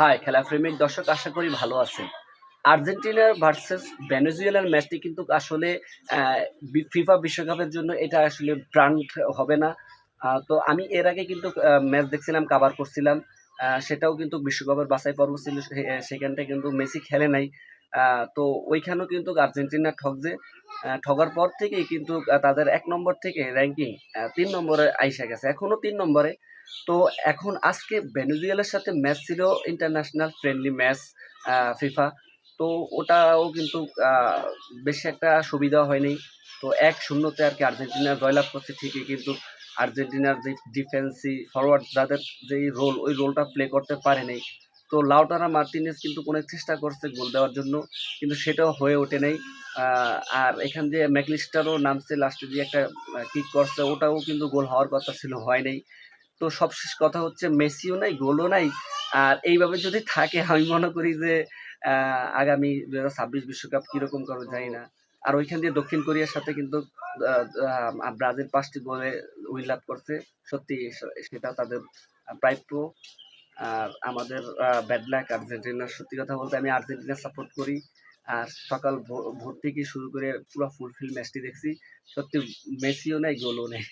High, খেলা প্রেমিক দর্শক আশা করি ভালো আছেন। আর্জেন্টিনার ভার্সেস ভেনেজুয়েলার ম্যাচটি কিন্তু আসলে ফিফা বিশ্বকাপের জন্য এটা আসলে ব্রান্ড হবে না। তো আমি এর আগে কিন্তু ম্যাচ দেখছিলাম কাভার করছিলাম। সেটাও কিন্তু বিশ্বকাপের বাছাই পর্ব ছিল, সে- সেখানটায় কিন্তু মেসি খেলে নাই। তো ওইখানেও কিন্তু আর্জেন্টিনা ঠকছে। ঠগার পর থেকেই কিন্তু তাদের এক নম্বর থেকে র্যাঙ্কিং তিন নম্বরে আইসা গেছে। এখনও তিন নম্বরে। তো এখন আজকে ভেনেজুয়েলার সাথে ম্যাচ ছিল ইন্টারন্যাশনাল ফ্রেন্ডলি ম্যাচ ফিফা তো ওটাও কিন্তু বেশি একটা সুবিধা হয়নি। তো এক শূন্যতে আর কি আর্জেন্টিনা জয়লাভ করছে ঠিকই, কিন্তু আর্জেন্টিনার যে ডিফেন্সি ফরওয়ার্ড যাদের যেই রোল ওই রোলটা প্লে করতে পারেনি। তো লাউটারা মার্টিনেজ কিন্তু অনেক চেষ্টা করছে গোল দেওয়ার জন্য, কিন্তু সেটাও হয়ে ওঠে নাই। আর এখান দিয়ে ম্যাকলিস্টারও নামছে, লাস্টে দিয়ে একটা কিক করছে, ওটাও কিন্তু গোল হওয়ার কথা ছিল, হয় নাই। তো সবশেষ কথা হচ্ছে, মেসিও নাই, গোলও নাই। আর এইভাবে যদি থাকে, আমি মনে করি যে আগামী দু হাজার ছাব্বিশ বিশ্বকাপ কীরকম করবে জানি না। আর ওইখান দিয়ে দক্ষিণ কোরিয়ার সাথে কিন্তু ব্রাজিল পাঁচটি গোলে উইন লাভ করছে। সত্যি সেটা তাদের প্রাপ্য আর আমাদের ব্যাড লাক আর্জেন্টিনার সত্যি কথা বলতে আমি আর্জেন্টিনা সাপোর্ট করি। আর সকাল ভোর থেকে শুরু করে পুরো ফুলফিল ম্যাচটি দেখছি। সত্যি, মেসিও নাই, গোলও নেই।